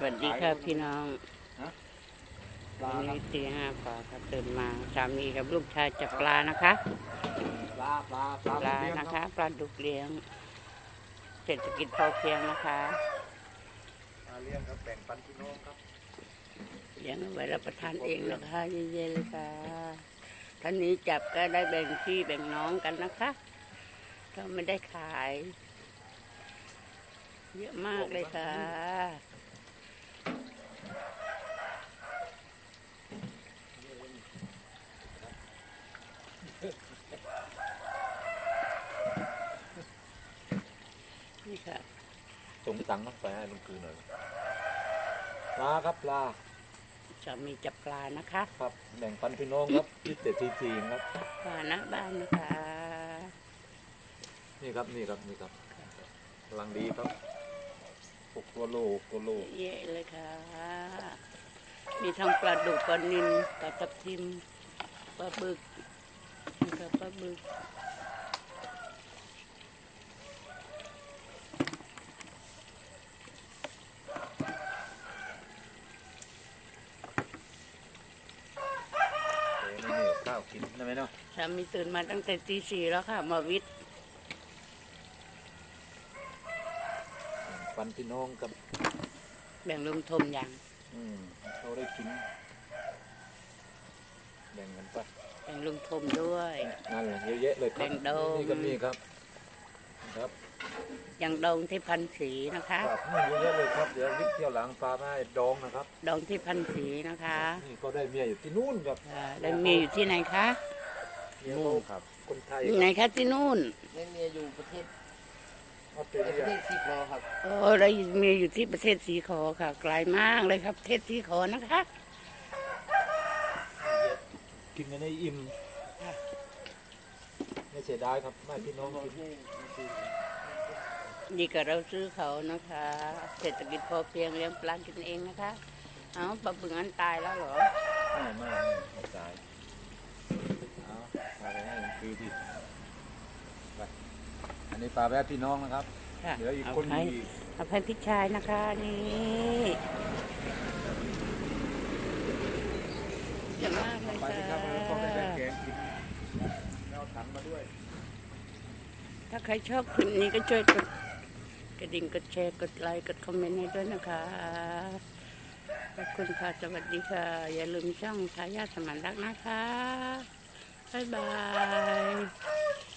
สวัสดีค่ะพี่น้องปลาวันครันี้บตีห้าฝ่าครับตื่นมาสามีกับลูกชายจับปลานะคะ ปลาปลาปลาปลาเลี้ยงนะครัคะบปลาดุกเลี้ยงเศรษฐกิจพอเพียงนะคะปลาเลี้ยงครับแบ่งปันพี่น้องครับเลี้ยงเอาไว้รับประทานเองนะคะเย็นๆเลยค่ะท่านนี้จับก็ได้แบ่งพี่แบ่งน้องกันนะคะก็ไม่ได้ขาย เยอะมากเลยค่ะ นี่ค่ะส่งตังค์มาไปให้ลุงคืนหน่อยปลาครับปลาสามีจับปลานะคะครับแบ่งปันพี่น้องครับที่เจ็ดทีทีครับปลาหน้าบ้านนะคะ นี่ครับนี่ครับนี่ครับกำลังดีครับหกตัวโลหกตัวโลเยอะเลยค่ะ มีทั้งปลาดุกปลานิลปลาทับทิมปลาบึก นะคะปลาบึกเอ้ยนี่นี่ข้าวกินได้ไหมเนาะสามีตื่นมาตั้งแต่ตีสี่แล้วค่ะ มาวิทย์แบ่งปันพี่น้องกับแบ่งลุงทมอย่างอืมเขาได้กินแบ่งกันไป แบ่งลุงทมด้วยนั่นแหละเยอะแยะเลยครับแบ่งโดมนี่ก็มีครับครับอย่างดองที่พันสีนะคะครับนี่เยอะแยะเลยครับเดี๋ยววิทย์เที่ยวหลังปลาไม่ให้ดองนะครับดองที่พันสีนะคะนี่ก็ได้เมียอยู่ที่นู่นครับอ่าแล้วมีอยู่ที่ไหนคะเมียเขาครับ คนไทยไหนคะที่นู่นไม่มีอยู่ประเทศออสเตรประเลียเทศซีโรครับ โอ้ได้มีอยู่ที่ประเทศสีขอค่ะไกลมากเลยครับประเทศสีขอนะคะ กินกันให้อิ่มไม่เสียดายครับไม่พี่น้องกินดีกับเราซื้อเขานะคะ เศรษฐกิจพอเพียงเลี้ยงปลากินเองนะคะ เอาปลาบึงอันตายแล้วเหรอไม่ไม่ไม่ตายเอาปลาไปให้คือที่ไปอันนี้ปลาแบบพี่น้องนะครับค่ะเหลืออีกเอาคนหให้นึ่งอีกเอาให้พี่ชายนะคะนี่ จะมากเลยไปค่ะที่ครับเราต้องได้แบ่งแกงกินแล้วถังมาด้วย ถ้าใครชอบคลิปนี้ก็ช่วยกดกระดิ่งกดแชร์กดไลค์กดคอมเมนต์ให้ด้วยนะคะขอบคุณค่ะสวัสดีค่ะ อย่าลืมช่องทายาทสมานรักนะคะ บ๊ายบาย